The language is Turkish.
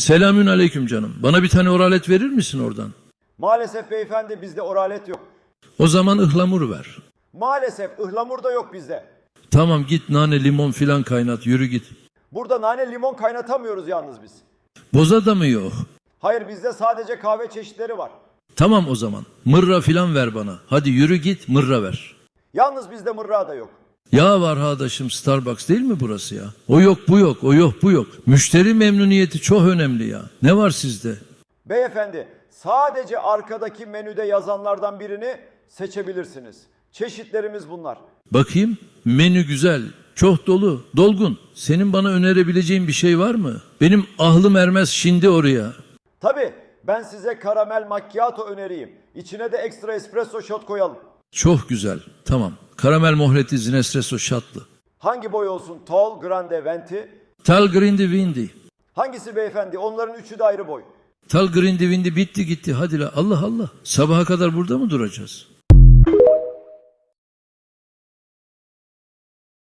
Selamün aleyküm canım. Bana bir tane oralet verir misin oradan? Maalesef beyefendi bizde oralet yok. O zaman ıhlamur ver. Maalesef ıhlamur da yok bizde. Tamam git nane limon filan kaynat yürü git. Burada nane limon kaynatamıyoruz yalnız biz. Boza da mı yok? Hayır bizde sadece kahve çeşitleri var. Tamam o zaman. Mırra filan ver bana. Hadi yürü git mırra ver. Yalnız bizde mırra da yok. Ya var arkadaşım Starbucks değil mi burası ya? O yok bu yok o yok bu yok. Müşteri memnuniyeti çok önemli ya. Ne var sizde? Beyefendi sadece arkadaki menüde yazanlardan birini seçebilirsiniz. Çeşitlerimiz bunlar. Bakayım menü güzel. Çok dolu, dolgun. Senin bana önerebileceğin bir şey var mı? Benim ahlım ermez şimdi oraya. Tabi ben size karamel macchiato öneriyim. İçine de ekstra espresso shot koyalım. Çok güzel. Tamam. Karamel mohreti zinespresso şatlı. Hangi boy olsun? Tall, grande, venti. Tal grindi vindi. Hangisi beyefendi? Onların üçü de ayrı boy. Tal grindi vindi bitti gitti. Hadi la Allah Allah. Sabaha kadar burada mı duracağız?